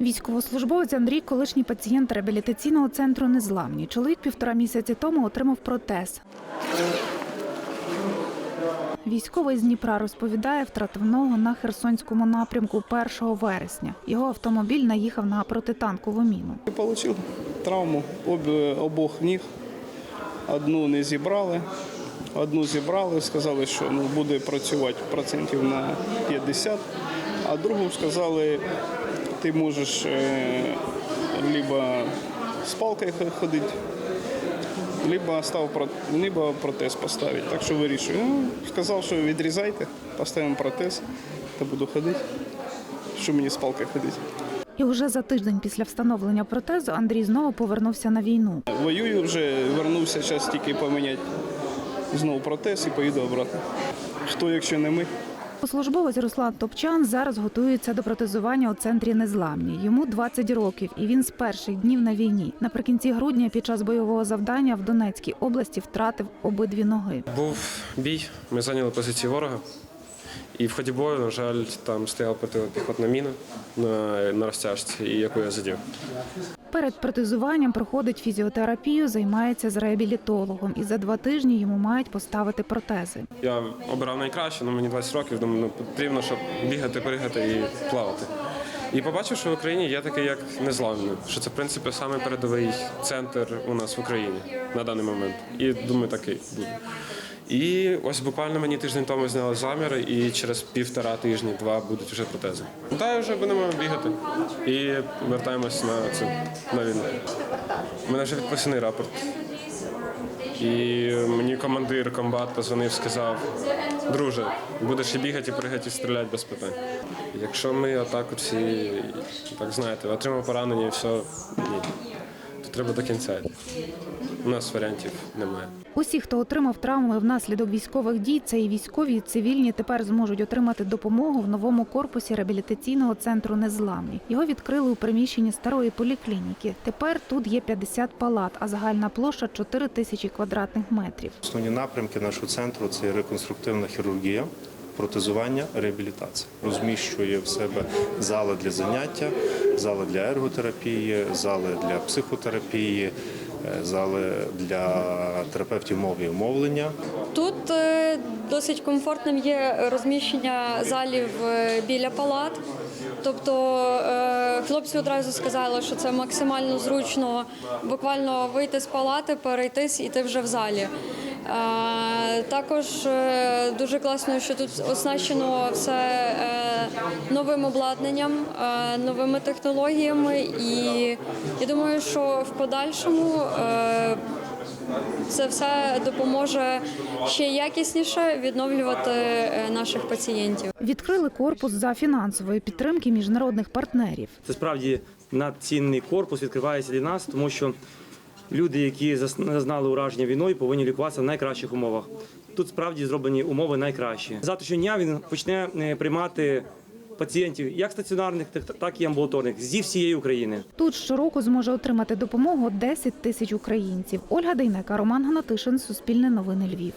Військовослужбовець Андрій, колишній пацієнт реабілітаційного центру Незламні. Чоловік півтора місяці тому отримав протез. Військовий з Дніпра розповідає, втратив ногу на Херсонському напрямку 1 вересня. Його автомобіль наїхав на протитанкову міну. Получив травму об, обох ніг. Одну не зібрали, одну зібрали, сказали, що ну, буде працювати процентів на 50, а другу сказали, ти можеш е, либо з палкою ходити, либо, став, либо протез поставити. Так що вирішую. Ну, сказав, що відрізайте, поставимо протез та буду ходити. Що мені з палкою ходити? І уже за тиждень після встановлення протезу Андрій знову повернувся на війну. Воюю вже, вернувся, зараз тільки поміняти знову протез і поїду обратно. Хто, якщо не ми? Службовець Руслан Топчан зараз готується до протезування у центрі Незламні. Йому 20 років, і він з перших днів на війні. Наприкінці грудня, під час бойового завдання в Донецькій області втратив обидві ноги. Був бій, ми зайняли позиції ворога. І в ході бою, на жаль, там стояла протипіхотна міна на, на розтяжці, і яку я задів. Перед протезуванням проходить фізіотерапію, займається з реабілітологом. І за два тижні йому мають поставити протези. Я обирав найкраще, ну мені 20 років, думаю, ну, потрібно, щоб бігати, пригати і плавати. І побачив, що в Україні є такий, як незламний, що це в принципі саме передовий центр у нас в Україні на даний момент. І думаю, такий буде. І ось буквально мені тиждень тому зняли заміри, і через півтора тижні, два будуть вже протези. Та вже будемо бігати і вертаємось на цю на війну. У мене вже підписаний рапорт. І мені командир комбат позвонив, сказав: друже, будеш і бігати, і пригати, і стріляти без питань. Якщо ми отак всі, так знаєте, отримав поранення і все, ні. Треба до кінця. йти. У нас варіантів немає. Усі, хто отримав травми внаслідок військових дій, це і військові, і цивільні, тепер зможуть отримати допомогу в новому корпусі реабілітаційного центру Незламні. Його відкрили у приміщенні старої поліклініки. Тепер тут є 50 палат, а загальна площа 4 тисячі квадратних метрів. Основні напрямки нашого центру це реконструктивна хірургія, протезування, реабілітація. Розміщує в себе зали для заняття, зали для ерготерапії, зали для психотерапії, е, зали для терапевтів мови і мовлення. Тут е, досить комфортним є розміщення залів е, біля палат. Тобто хлопці одразу сказали, що це максимально зручно буквально вийти з палати, перейтись і ти вже в залі. Також е, дуже класно, що тут оснащено все е, новим обладнанням, е, новими технологіями, і я думаю, що в подальшому це все допоможе ще якісніше відновлювати наших пацієнтів. Відкрили корпус за фінансової підтримки міжнародних партнерів. Це справді надцінний корпус відкривається для нас, тому що люди, які зазнали ураження війною, повинні лікуватися в найкращих умовах. Тут справді зроблені умови найкращі. Завтрашнього дня він почне е, приймати пацієнтів як стаціонарних, так і амбулаторних зі всієї України. Тут щороку зможе отримати допомогу 10 тисяч українців. Ольга Дейнека, Роман Гнатишин, Суспільне новини Львів.